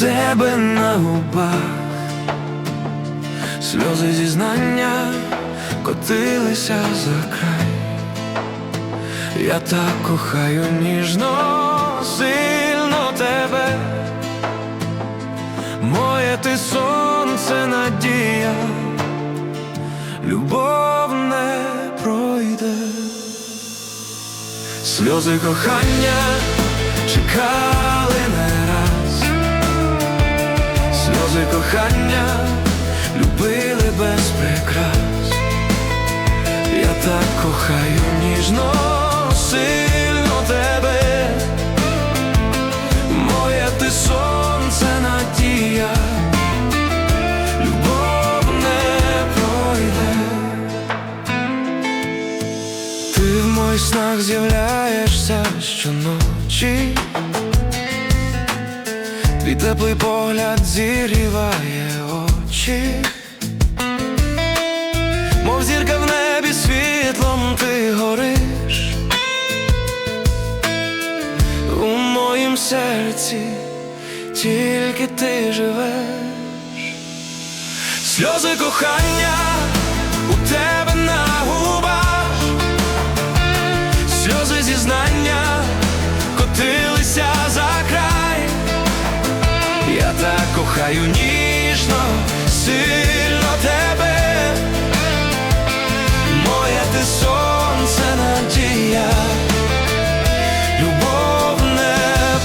тебе на губах, сльози зізнання котилися за край. Я так кохаю ніжно, сильно тебе, моє ти сонце надія, любов не пройде, сльози кохання чекали кохання любили без прикрас. Я так кохаю ніжно, сильно тебе, моє ти сонце надія, любов не пройде. Ти в моїх снах з'являєшся щоночі, твій теплий погляд зігріває очі. Мов зірка в небі світлом ти гориш У моїм серці тільки ти живеш Сльози кохання так кохаю ніжно, сильно тебе. Моє ти сонце надія, любов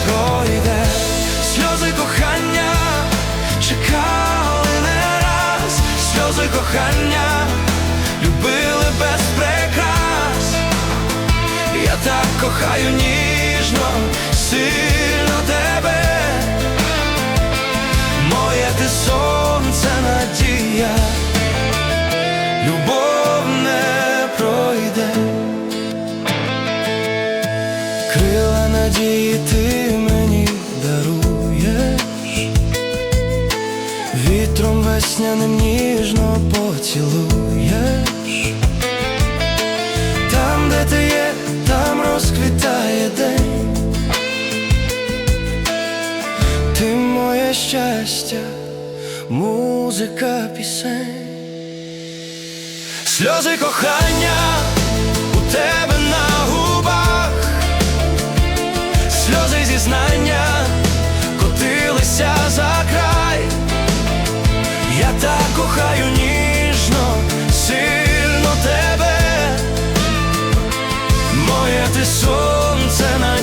пройде, сльози кохання чекали не раз, сльози кохання любили без прикрас. Я так кохаю ніжно, надії ти мені даруєш, вітром весняним ніжно поцілуєш, там, де ти є, там розквітає день, ти моє щастя, музика пісень. Сльози кохання у тебе ти сонце надія,